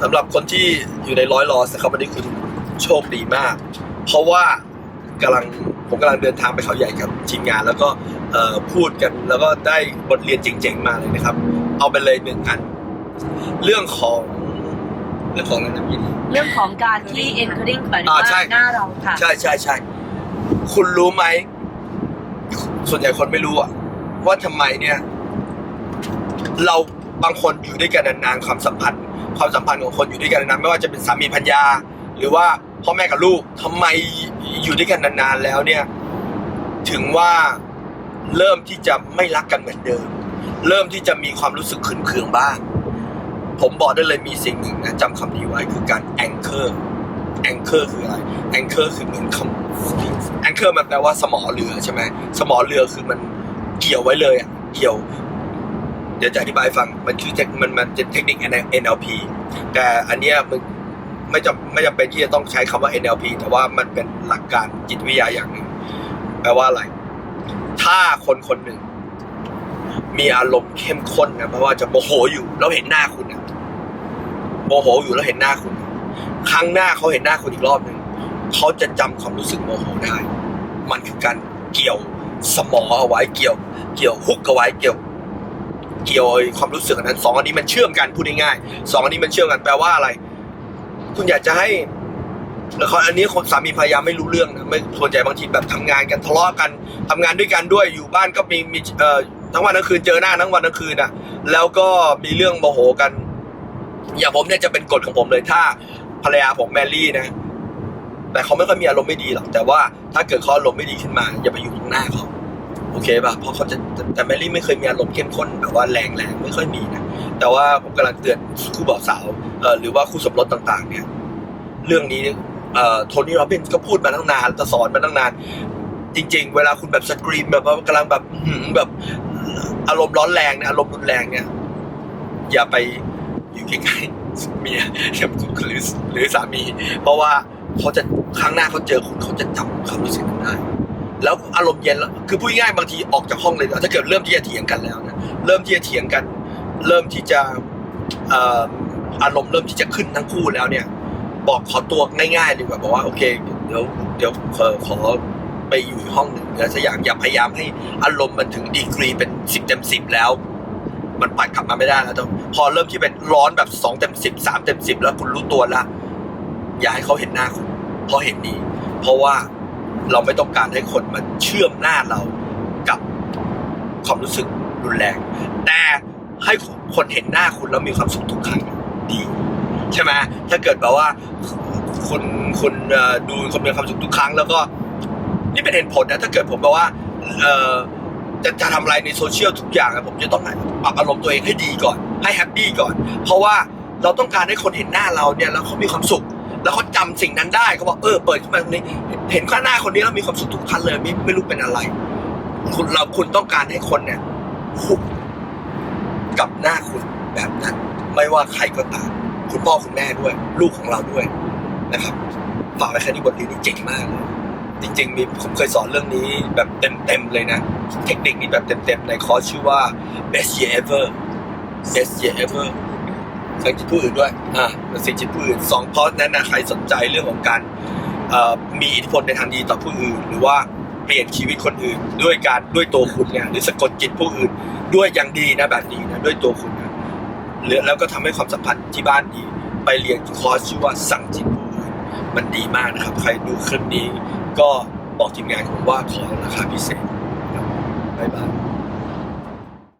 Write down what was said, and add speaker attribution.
Speaker 1: สำหรับคนที่อยู่ในร้อยลอสนะครับวันนี้คุณโชคดีมาก เพราะว่ากำลังผมกำลังเดินทางไปเขาใหญ่กับทีมงาน แล้วก็เอ่อพูดกันแล้วก็ได้บทเรียนเจ๋งๆมาเลยนะครับ เอาไปเลยหนึ่งอัน เรื่องของเรื่องของอะไรนะพี่
Speaker 2: เรื่องของการที่ anchoring หมายถึง
Speaker 1: อ่า
Speaker 2: ว่า
Speaker 1: ใช่
Speaker 2: หน้าเราค่ะ
Speaker 1: ใช่ใช่ใช่คุณรู้ไหม ส่วนใหญ่คนไม่รู้อะว่าทำไมเนี่ย เรา บางคนอยู่ด้วยกันนานๆความสัมพันธ์ ความสัมพันธ์ของคนอยู่ด้วยกันนานๆไม่ว่าจะเป็นสามีภรรยา หรือว่าพ่อแม่กับลูกทำไมอยู่ด้วยกันนานๆแล้วเนี่ย ถึงว่าเริ่มที่จะไม่รักกันเหมือนเดิม เริ่มที่จะมีความรู้สึกขืนเคืองบ้าง ผมบอกได้เลยมีสิ่งหนึ่งนะจำคำนี้ไว้คือการ anchor anchor คืออะไร anchor คือเหมือนคำ anchor มันแปลว่าสมอเรือใช่ไหมสมอเรือคือมันเกี่ยวไว้เลยอะเกี่ยว ดี๋ยวจะอธิบายฟังมันคือเทคมันมันเป็นเทคนิค NLP แต่อันเนี้ยมันไม่จำไม่จำเป็นที่จะต้องใช้คำว่า NLP แต่ว่ามันเป็นหลักการจิตวิทยาอย่างหนึ่งแปลว่าอะไร ถ้าคนคนหนึ่ง มีอารมณ์เข้มข้นนะไม่ว่าจะโมโหอยู่แล้วเห็นหน้าคุณนะโมโหอยู่แล้วเห็นหน้าคุณ ครั้งหน้าเขาเห็นหน้าคุณอีกรอบหนึ่งเขาจะจำความรู้สึกโมโหได้ มันคือการเกี่ยวสมองเอาไว้เกี่ยว เกี่ยวฮุกเอาไว้เกี่ยว เกี่ยวไอ้ความรู้สึกนั้นสองอันนี้มันเชื่อมกันพูดง่ายๆสองอันนี้มันเชื่อมกันแปลว่าอะไร คุณอยากจะให้ล้วเขาอันนี้คนสามีภรรยาไม่รู้เรื่องนะไม่ส่วนใหญ่บางทีแบบทำงานกันทะเลาะกันทำงานด้วยกันด้วยอยู่บ้านก็มีมีเอ่อทั้งวันทั้งคืนเจอหน้าทั้งวันทั้งคืนนะแล้วก็มีเรื่องโมโหกัน อย่างผมเนี่ยจะเป็นกฎของผมเลยถ้าภรรยาผมแมรี่นะแต่เขาไม่ค่อยมีอารมณ์ไม่ดีหรอกแต่ว่าถ้าเกิดเขาอารมณ์ไม่ดีขึ้นมา อย่าไปอยู่ตรงหน้าเขา โอเคป่ะเพราะเขาจะแต่แมรี่ไม่เคยมีอารมณ์เข้มข้นแบบว่าแรงแรงไม่ค่อยมีนะแต่ว่าผมกำลังเตือนคู่บ่าวสาวเอ่อหรือว่าคู่สมรสต่างๆ เนี่ย เรื่องนี้เอ่อโทนี่โรบินก็พูดมาตั้งนานจะสอนมาตั้งนาน จริง ๆ เวลาคุณแบบสกรีมแบบว่ากำลังแบบแบบอารมณ์ร้อนแรงเนี่ยอารมณ์รุนแรงเนี่ยอย่าไปอยู่ใกล้ๆเมียหรือหรือสามี เพราะว่าเขาจะครั้งหน้าเขาเจอคุณเขาจะจำความรู้สึก แล้วอารมณ์เย็นแล้วคือพูดง่ายๆบางทีออกจากห้องเลยถ้าเกิดเริ่มที่จะเถียงกันแล้วนะเริ่มที่จะเถียงกัน เริ่มที่จะอารมณ์เริ่มที่จะขึ้นทั้งคู่แล้วเนี่ย บอกขอตัวง่ายๆดีกว่าบอกว่าโอเคเดี๋ยวเดี๋ยวขอขอไปอยู่ห้องหนึ่งแล้วสักอย่างอย่าพยายามให้อารมณ์มันถึงดีกรีเป็นสิบเต็มสิบแล้ว มันปัดกลับมาไม่ได้แล้วพอเริ่มที่เป็นร้อนแบบสองเต็มสิบสามเต็มสิบแล้วคุณรู้ตัวแล้วอย่าให้เขาเห็นหน้าคุณเพราะเห็นนี้เพราะว่า เราไม่ต้องการให้คนมาเชื่อมหน้าเรากับความรู้สึกรุนแรง แต่ให้คนเห็นหน้าคุณแล้วมีความสุขทุกครั้งดี ใช่ไหมถ้าเกิดแบบว่าคุณคุณดูคนมีความสุขทุกครั้ง แล้วก็ นี่เป็นเหตุผลนะถ้าเกิดผมแบบว่าเออจะจะทำอะไรในโซเชียลทุกอย่างผมจะต้องปรับอารมณ์ตัวเองให้ดีก่อน ให้แฮปปี้ก่อน เพราะว่าเราต้องการให้คนเห็นหน้าเราเนี่ยแล้วเขามีความสุข แล้วเขาจำสิ่งนั้นได้เขาบอกเออเปิดขึ้นมาตรงนี้เห็นข้างหน้าคนนี้แล้วมีความสุขทุกท่านเลยไม่ไม่รู้เป็นอะไร คุณเราคุณต้องการให้คนเนี่ยคุกกับหน้าคุณแบบนั้น ไม่ว่าใครก็ตามคุณพ่อคุณแม่ด้วย ลูกของเราด้วยนะครับฝากไว้แค่นี้บทเรียนนี้เจ๋งมากเลยจริงๆมีผมเคยสอนเรื่องนี้แบบเต็มๆเลยนะ เทคนิคนี้แบบเต็มๆในคอร์สชื่อว่า best year ever best year ever สังจิตผู้อื่นด้วย อ่าสังจิตผู้อื่นสองคอร์สนั้นนะใครสนใจเรื่องของการมีอิทธิพลในทางดีต่อผู้อื่น หรือว่าเปลี่ยนชีวิตคนอื่น ด้วยการด้วยตัวคุณเนี่ยหรือสะกดจิตผู้อื่น ด้วยอย่างดีนะแบบดีนะด้วยตัวคุณนะหรือแล้วก็ทำให้ความสัมพันธ์ที่บ้านดี ไปเรียนคอร์สชื่อว่าสั่งจิตผู้อื่น มันดีมากนะครับ ใครดูคลิปนี้ก็บอกทีมงานผมว่าขอราคาพิเศษครับบ๊ายบาย